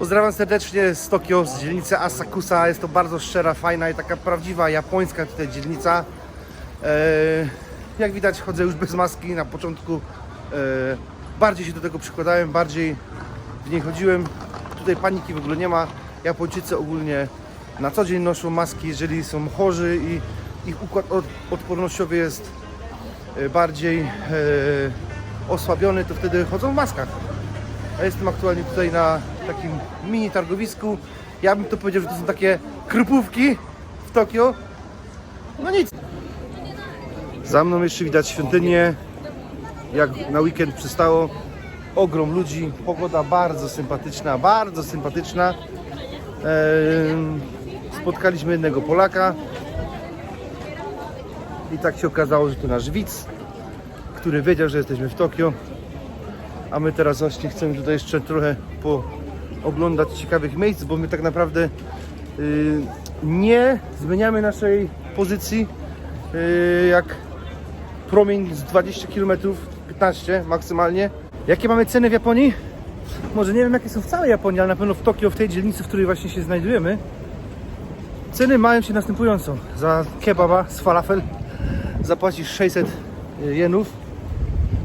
Pozdrawiam serdecznie z Tokio, z dzielnicy Asakusa. Jest to bardzo szczera, fajna i taka prawdziwa japońska tutaj dzielnica. E, jak widać chodzę już bez maski. Na początku e, bardziej się do tego przykładałem, bardziej w niej chodziłem. Tutaj paniki w ogóle nie ma. Japończycy ogólnie na co dzień noszą maski, jeżeli są chorzy i ich układ od, odpornościowy jest e, bardziej osłabiony, to wtedy chodzą w maskach. Ja jestem aktualnie tutaj na takim mini targowisku. Ja bym to powiedział, że to są takie krupówki w Tokio. No nic. Za mną jeszcze widać świątynię. Jak na weekend przystało. Ogrom ludzi, pogoda bardzo sympatyczna, bardzo sympatyczna. Ehm, spotkaliśmy jednego Polaka. I tak się okazało, że to nasz widz, który wiedział, że jesteśmy w Tokio. A my teraz właśnie chcemy tutaj jeszcze trochę pooglądać ciekawych miejsc, bo my tak naprawdę y, nie zmieniamy naszej pozycji y, jak promień z 20 km, 15 maksymalnie. Jakie mamy ceny w Japonii? Może nie wiem jakie są w całej Japonii, ale na pewno w Tokio, w tej dzielnicy, w której właśnie się znajdujemy. Ceny mają się następująco. Za kebaba z falafel zapłacisz 600 jenów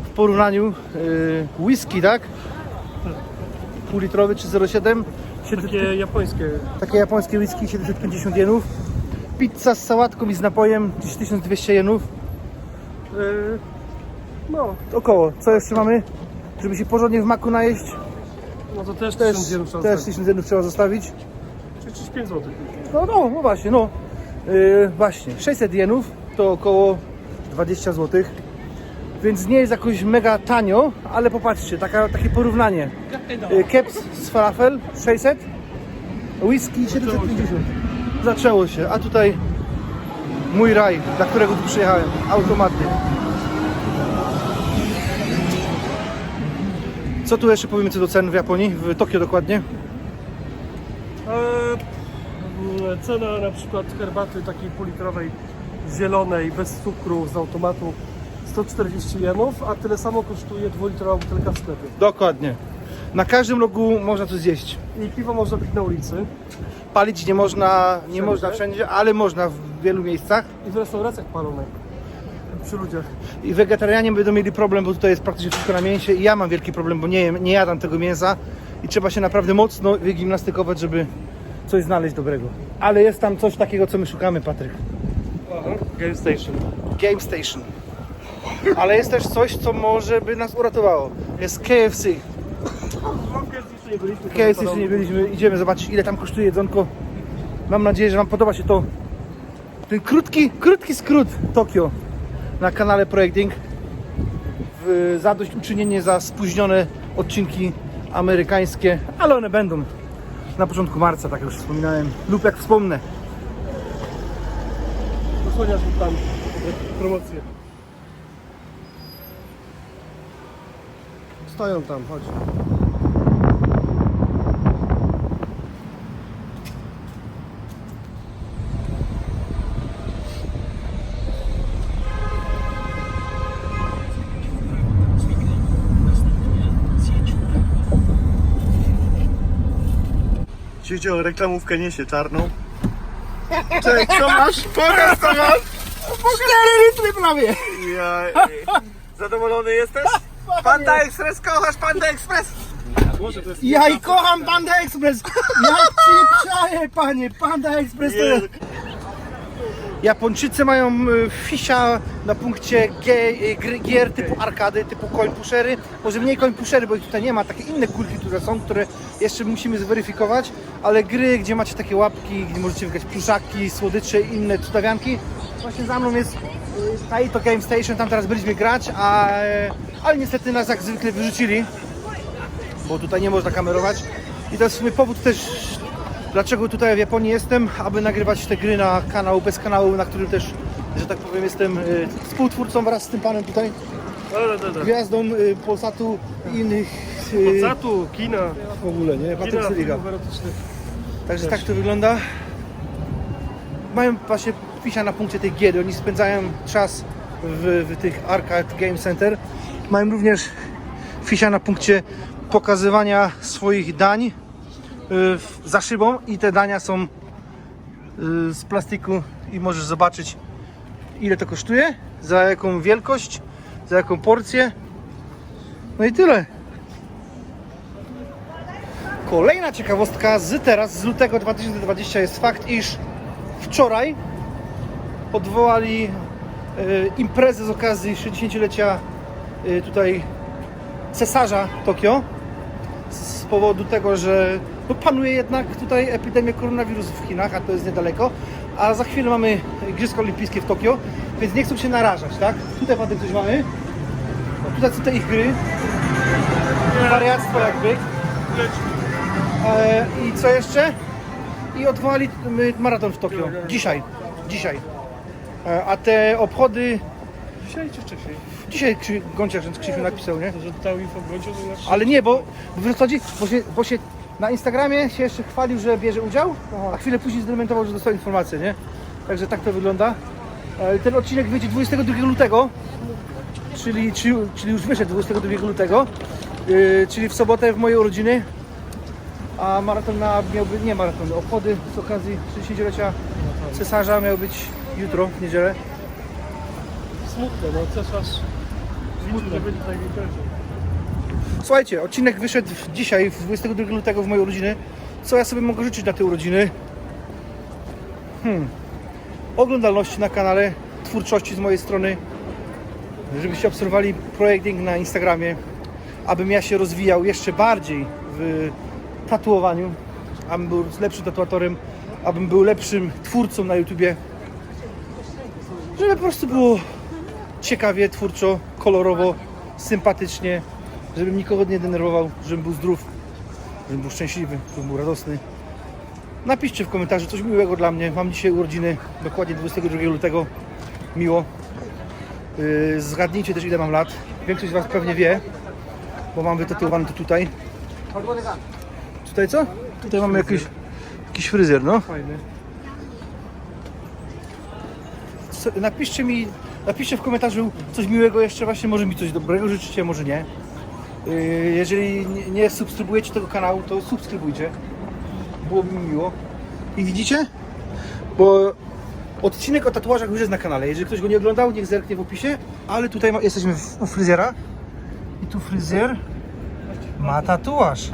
w porównaniu yy, whisky, tak? Półlitrowy czy 0,7 Takie japońskie. takie japońskie whisky 750 jenów. Pizza z sałatką i z napojem gdzieś 1200 jenów. Yy, no, Około. Co jeszcze mamy? Żeby się porządnie w maku najeść, no to też też, 1000 jenów trzeba też zostawić. 1000 jenów trzeba zostawić. Czyli 35 zł. No, no, no właśnie, no. Yy, właśnie, 600 jenów to około 20 zł. Więc nie jest jakoś mega tanio, ale popatrzcie, taka, takie porównanie. Yy, Keps z falafel 600, whisky 750. Zaczęło się, a tutaj mój raj, dla którego tu przyjechałem, automaty. Co tu jeszcze powiemy co do cen w Japonii, w Tokio dokładnie? Eee, cena na przykład herbaty takiej półlitrowej, zielonej, bez cukru, z automatu 140 jenów, a tyle samo kosztuje dwulitrowa butelka w sklepie. Dokładnie. Na każdym rogu można coś zjeść. I piwo można pić na ulicy Palić nie można, nie Wszędzie? można wszędzie, ale można w wielu miejscach. i w restauracjach palonej. Przy ludziach. I wegetarianie będą mieli problem, bo tutaj jest praktycznie wszystko na mięsie i ja mam wielki problem, bo nie, jem, nie jadam tego mięsa i trzeba się naprawdę mocno wygimnastykować, żeby coś znaleźć dobrego. Ale jest tam coś takiego, co my szukamy, Patryk. Game Station. Game Station. Ale jest też coś, co może by nas uratowało. Jest KFC. KFC jeszcze nie byliśmy, idziemy zobaczyć ile tam kosztuje jedzonko. Mam nadzieję, że Wam podoba się to. Ten krótki, krótki skrót Tokio na kanale Projekting. W zadośćuczynienie za spóźnione odcinki amerykańskie, ale one będą na początku marca, tak jak już wspominałem, lub jak wspomnę. Posłaniasz tam promocję. Stoją tam, chodź. Siedział reklamówkę niesie czarną. Cześć, co masz? Pokaż co masz! 4 litry prawie! Ja, zadowolony jesteś? Panda Express, kochasz Panda Express? Ja i kocham Panda Express! Ja ci przaję, panie! Panda Express to jest... Japończycy mają y, fisia na punkcie G, y, gry- gier typu arkady, typu coin pushery. Może mniej coin pushery, bo ich tutaj nie ma. Takie inne kulki, które są, które jeszcze musimy zweryfikować. Ale gry, gdzie macie takie łapki, gdzie możecie wygrać pluszaki, słodycze i inne cudawianki. Właśnie za mną jest y, Taito Game Station, tam teraz byliśmy grać, a, e, ale niestety nas jak zwykle wyrzucili bo tutaj nie można kamerować. I to jest w sumie powód też, dlaczego tutaj w Japonii jestem, aby nagrywać te gry na kanał, bez kanału, na którym też, że tak powiem, jestem y, współtwórcą wraz z tym panem tutaj, dobra. gwiazdą y, Polsatu i innych y, kina. w ogóle, nie? Patryk Kina Syliga. filmów erotycznych. Także tak to wygląda. Mają właśnie pisia na punkcie tej gier. Oni spędzają czas w, w tych Arcade Game Center. Mają również fisia na punkcie pokazywania swoich dań w- za szybą i te dania są y, z plastiku i możesz zobaczyć ile to kosztuje, za jaką wielkość, za jaką porcję. No i tyle. Kolejna ciekawostka z teraz, z lutego 2020 jest fakt, iż wczoraj odwołali y, imprezę z okazji 60-lecia y, tutaj cesarza Tokio z powodu tego, że no, panuje jednak tutaj epidemia koronawirusa w Chinach, a to jest niedaleko, a za chwilę mamy Igrzyska Olimpijskie w Tokio, więc nie chcą się narażać, tak? Tutaj Władek coś mamy, no, tutaj są te ich gry, wariactwo jakby. E, I co jeszcze? I odwołali y, maraton w Tokio. Dzisiaj. Dzisiaj. E, a te obchody. Dzisiaj czy wcześniej? Dzisiaj Krzy- Gąciarz z Krzysiu napisał, nie? Że dał info w Gonciu, to znaczy... Ale nie, bo co chodzi? Bo się, bo się na Instagramie się jeszcze chwalił, że bierze udział, a chwilę później zdementował, że dostał informację, nie? Także tak to wygląda. E, Ten odcinek wyjdzie 22 lutego, czyli, czyli, czyli już wyszedł 22 lutego, yy, czyli w sobotę w moje urodziny. A maraton na, miałby, nie maraton, obchody z okazji 60-lecia cesarza miał być jutro, w niedzielę. Smutne, no cesarz... Słuchajcie, odcinek wyszedł dzisiaj, w 22 lutego w moje urodziny. Co ja sobie mogę życzyć na te urodziny? Hmm. Oglądalności na kanale, twórczości z mojej strony, żebyście obserwowali projekting na Instagramie, abym ja się rozwijał jeszcze bardziej w tatuowaniu, abym był lepszym tatuatorem, abym był lepszym twórcą na YouTubie, żeby po prostu było ciekawie, twórczo, kolorowo, sympatycznie, żebym nikogo nie denerwował, żebym był zdrów, żebym był szczęśliwy, żebym był radosny. Napiszcie w komentarzu coś miłego dla mnie. Mam dzisiaj urodziny, dokładnie 22 lutego. Miło. Yy, zgadnijcie też ile mam lat. Większość z Was pewnie wie, bo mam wytatuowane to tutaj. Tutaj co? Tutaj mamy jakiś, jakiś fryzjer, no. Fajny. Napiszcie mi, napiszcie w komentarzu coś miłego jeszcze właśnie, może mi coś dobrego życzycie, może nie. Yy, Jeżeli nie subskrybujecie tego kanału, to subskrybujcie. Byłoby mi miło. I widzicie? Bo odcinek o tatuażach już jest na kanale. Jeżeli ktoś go nie oglądał, niech zerknie w opisie. Ale tutaj ma, jesteśmy w, u fryzjera. I tu fryzjer ma tatuaż.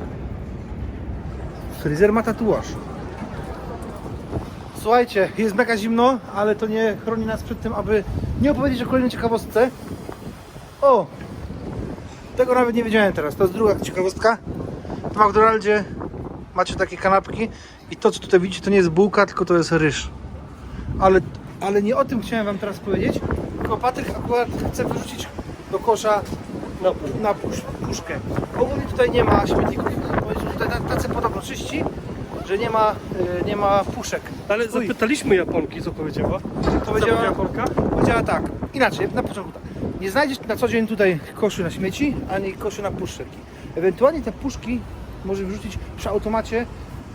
Fryzjer ma tatuaż. Słuchajcie, jest mega zimno, ale to nie chroni nas przed tym, aby nie opowiedzieć o kolejnej ciekawostce. O! Tego nawet nie wiedziałem teraz. To jest druga ciekawostka. W McDonaldzie macie takie kanapki i to co tutaj widzicie to nie jest bułka, tylko to jest ryż. Ale, ale nie o tym chciałem wam teraz powiedzieć, tylko Patryk akurat chce wyrzucić do kosza Na pół. na pusz, puszkę. Ogólnie tutaj nie ma śmietników. Że tutaj ta- tacy podobno czyści, że nie ma, y, nie ma puszek. Ale Uj. zapytaliśmy Japonki, co powiedziała. Powiedziała, Japonka? powiedziała tak, inaczej, na początku tak. Nie znajdziesz na co dzień tutaj koszy na śmieci, ani koszy na puszki. Ewentualnie te puszki może wrzucić przy automacie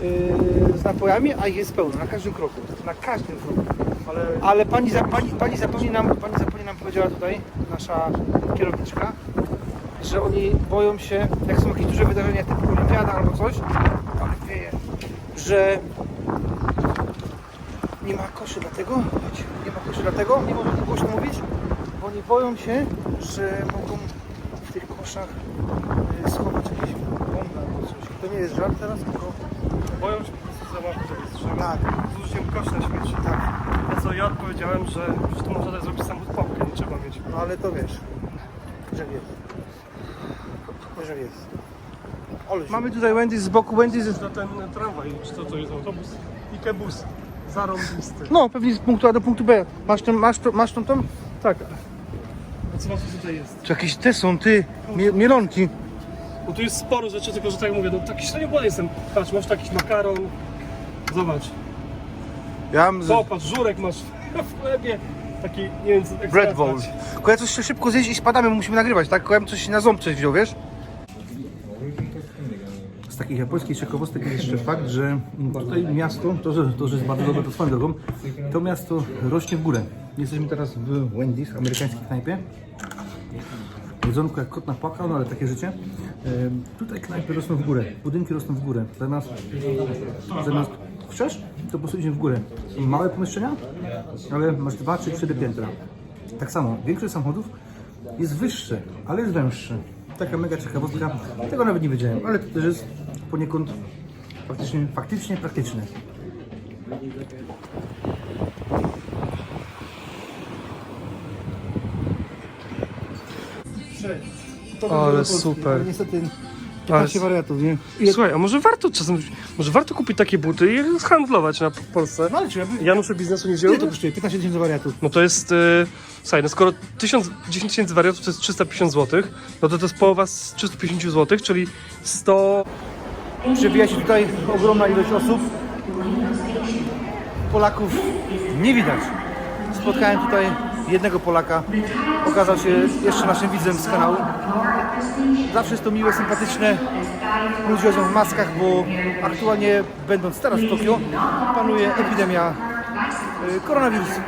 yy, z napojami, a ich jest pełno, na każdym kroku. Na każdym kroku. Ale Ale pani, za, pani, pani, zapewni nam, pani zapewni nam powiedziała tutaj, nasza kierowniczka, że oni boją się, jak są jakieś duże wydarzenia typu olimpiada albo coś, że nie ma koszy dlatego, chodź, nie ma koszy dlatego, nie można tak głośno mówić, bo oni boją się, że mogą w tych koszach y, schować jakieś bomby albo coś. To nie jest żart teraz, tylko boją się po prostu załapać, że tak, z użyciem kości na śmieci. tak. Na co ja odpowiedziałem, że przecież to można tak zrobić samochód pompkę, nie trzeba mieć. No ale to wiesz, że jest. Że jest. Mamy tutaj Wendy's z boku Wendy's. Za ten tramwaj, czy co to jest autobus? Ikebus. Zarąbisty. No, pewnie z punktu A do punktu B. Masz tą, masz tą, masz tą, tą? Tak. A co właśnie tutaj jest? Czy jakieś te są, ty, mie mielonki. Bo tu jest sporo rzeczy, tylko że tak mówię, no taki średnio jestem. Patrz, masz taki makaron. Zobacz. Ja mam z... Popatrz, żurek masz w chlebie. Taki, nie wiem co jak bread bowl. Tylko ja coś szybko zjeść i spadamy, musimy nagrywać, tak? Tylko ja bym coś na ząb coś wziął, wiesz? Takich japońskich ciekawostek jest jeszcze fakt, że tutaj miasto, to że, to, że jest bardzo dobre, to swoją drogą, to miasto rośnie w górę. Jesteśmy teraz w Wendy's, amerykańskiej knajpie. Jedzonko jak kot napłakał, no ale takie życie. Tutaj knajpy rosną w górę, budynki rosną w górę. Zamiast, zamiast wszerz, to po w górę. Są małe pomieszczenia, ale masz dwa czy cztery piętra. Tak samo, większość samochodów jest wyższe, ale jest węższe. Taka mega ciekawostka. Tego nawet nie wiedziałem, ale to też jest poniekąd faktycznie, faktycznie praktyczne. Ale super. Niestety Ale- 15 wariatów, nie? Słuchaj, a może warto czasem, może warto kupić takie buty i handlować na Polsce? No ale czy ja by... Janusze biznesu niedzielą Ile to to kosztuje? 15 tysięcy wariatów. No to jest, yy, słuchaj, no skoro 1000, 10 tysięcy wariatów to jest 350 zł, no to to jest połowa z 350 zł, czyli 100... Przebija się tutaj ogromna ilość osób. Polaków nie widać. Spotkałem tutaj jednego Polaka. Okazał się jeszcze naszym widzem z kanału. Zawsze jest to miłe, sympatyczne. Ludzie chodzą w maskach, bo aktualnie będąc teraz w Tokio panuje epidemia y, koronawirusa.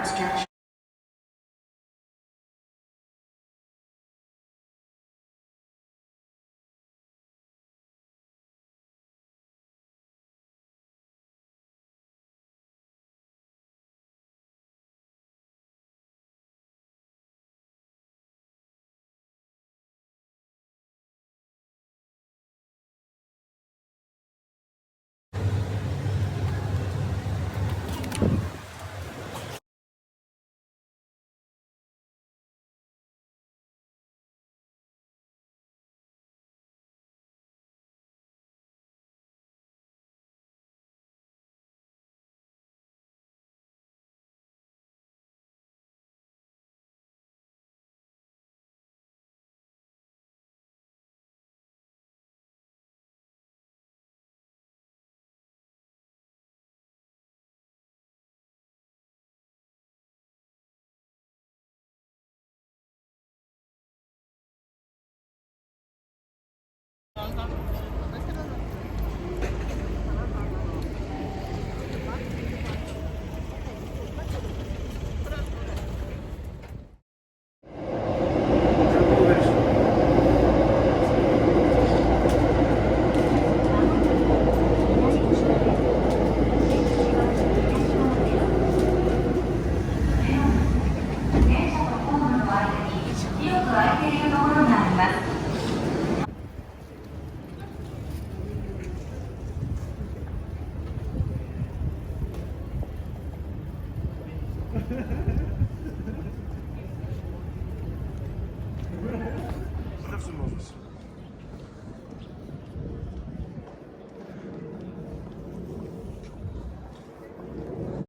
bạn